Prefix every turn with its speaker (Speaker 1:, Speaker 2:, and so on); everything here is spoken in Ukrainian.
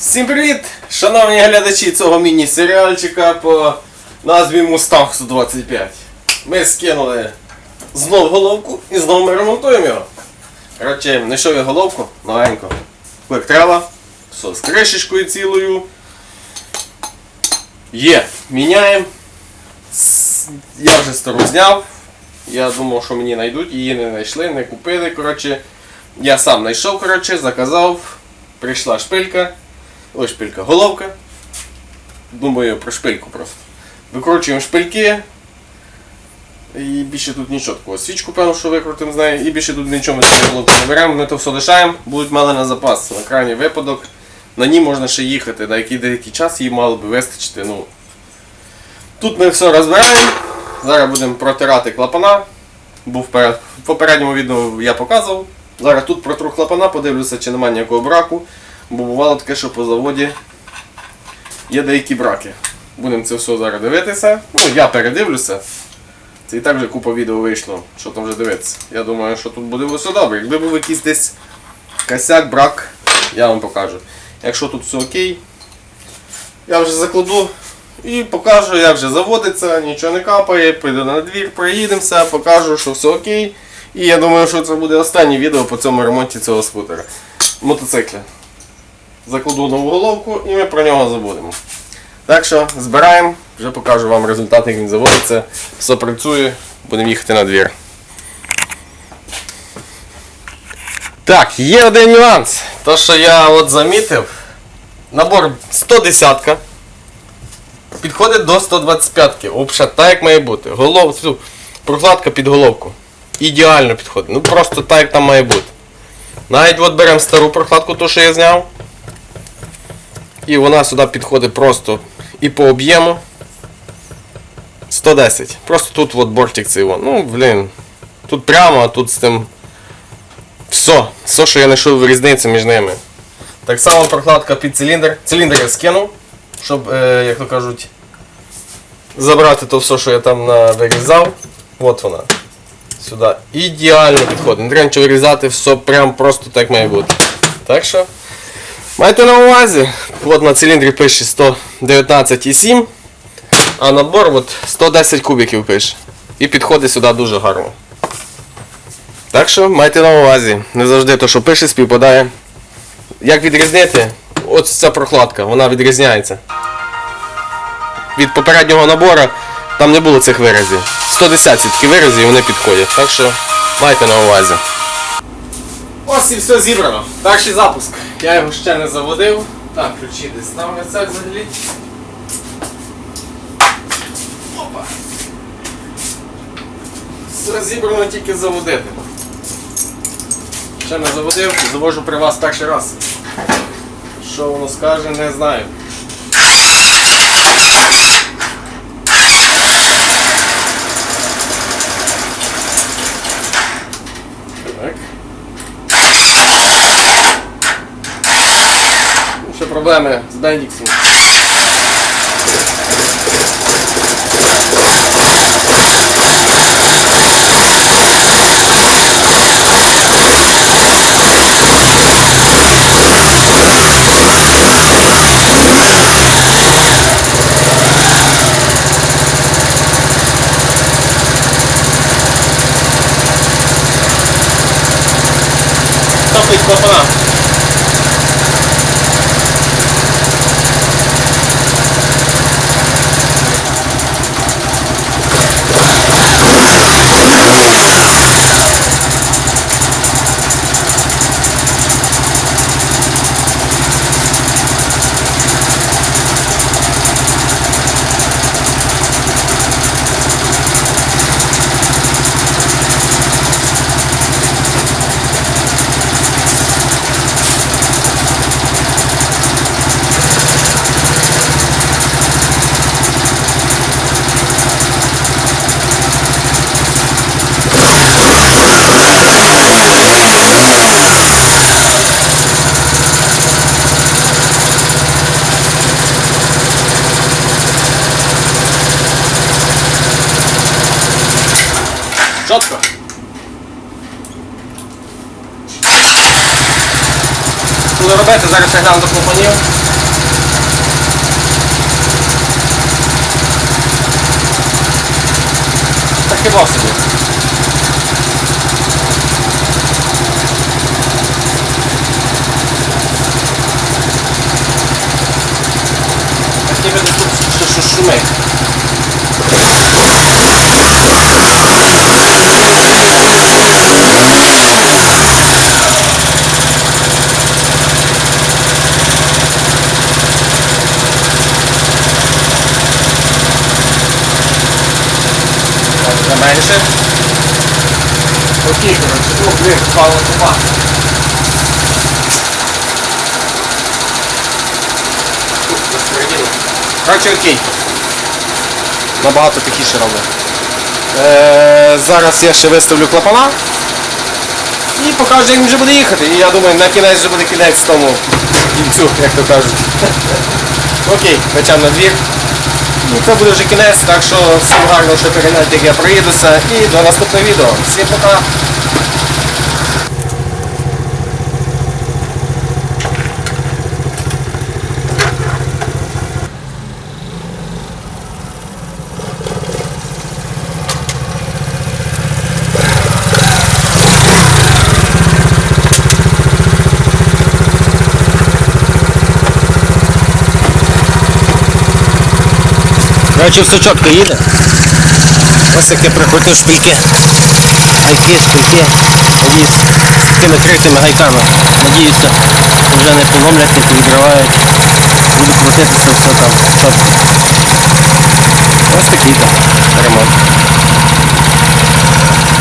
Speaker 1: Всім привіт, шановні глядачі цього міні-серіальчика по назві Мустанг 125. Ми скинули знов головку і знову ми ремонтуємо його. Коротше, знайшов я головку новеньку. Як треба. Все, з кришечкою цілою. Є, міняємо. Я вже стару зняв. Я думав, що мені знайдуть, її не знайшли, не купили. Коротше, я сам знайшов, коротше, заказав. Прийшла шпилька. Ось шпилька, головка. Думаю про шпильку просто. Викручуємо шпильки. І більше тут нічого такого. Свічку, певно, що викрутимо з нею. І більше тут нічого головки не беремо. Ми то все лишаємо, будуть мали на запас. На крайній випадок. На ній можна ще їхати, на який деякий час її мало би вистачити. Ну, тут ми все розбираємо. Зараз будемо протирати клапана. Був в попередньому відео я показував. Зараз тут протру клапана, подивлюся, чи немає ніякого браку. Бо бувало таке, що по заводі є деякі браки. Будемо це все зараз дивитися. Ну, я передивлюся. Це і так вже купа відео вийшло, що там вже дивитися. Я думаю, що тут буде все добре. Якби був якийсь десь косяк, брак, я вам покажу. Якщо тут все окей, я вже закладу і покажу, як вже заводиться, нічого не капає, прийду на двір, проїдемося, покажу, що все окей. І я думаю, що це буде останнє відео по цьому ремонті цього скутера. Мотоцикля. Закладу нову головку і ми про нього забудемо. Так що збираємо, вже покажу вам результат, як він заводиться. Все працює, будемо їхати на двір. Так, є один нюанс. То, що я от замітив, набор 110 підходить до 125-ки. Взагалі, так як має бути. Голов, прокладка під головку. Ідеально підходить. Ну просто так, як там має бути. Навіть от беремо стару прокладку, ту, що я зняв. І вона сюди підходить просто і по об'єму. 110. Просто тут от бортик цей. Ну, блін. Тут прямо, а тут з тим. Все. Все, що я знайшов різницю між ними. Так само прокладка під циліндр. Циліндр я скинув, щоб, е, як то кажуть, забрати то все, що я там вирізав. От вона. Сюди. Ідеально підходить. Не треба нічого вирізати, все прям просто так має бути. Так що. Майте на увазі, от на циліндрі пише 119,7, а набор от 110 кубиків пише. І підходить сюди дуже гарно. Так що майте на увазі, не завжди то, що пише, співпадає. Як відрізнити? От ця прокладка, вона відрізняється. Від попереднього набору там не було цих виразів. 110 такі вирази і вони підходять. Так що майте на увазі. Ось і все зібрано. Перший запуск. Я його ще не заводив. Так, ключі десь там це взагалі. Опа. Все зібрано тільки заводити. Ще не заводив, завожу при вас перший раз. Що воно скаже, не знаю. Ще проблеми з Бендіксом. лапка. Буду робити, зараз сигнал до клапанів. Так хіба собі. Менше. Окей, коротше, ну, блин, впало тупа. Коротше, окей. Набагато тихіше роблю. Е, зараз я ще виставлю клапана. І покажу, як він вже буде їхати. І я думаю, на кінець вже буде кінець тому кінцю, як то кажуть. Окей, почав на двір. Ну, це буде вже кінець, так що всім гарно, що перегляньте, як я приїдуся. І до наступного відео. Всім пока!
Speaker 2: Короче, все чітко їде. Ось я прикрутив шпильки. Гайки, шпильки. Надіюсь, з такими критими гайками. Надіюся, вже не поломлять, не повідривають. Буду крутитися, все там чітко. Ось такий там ремонт.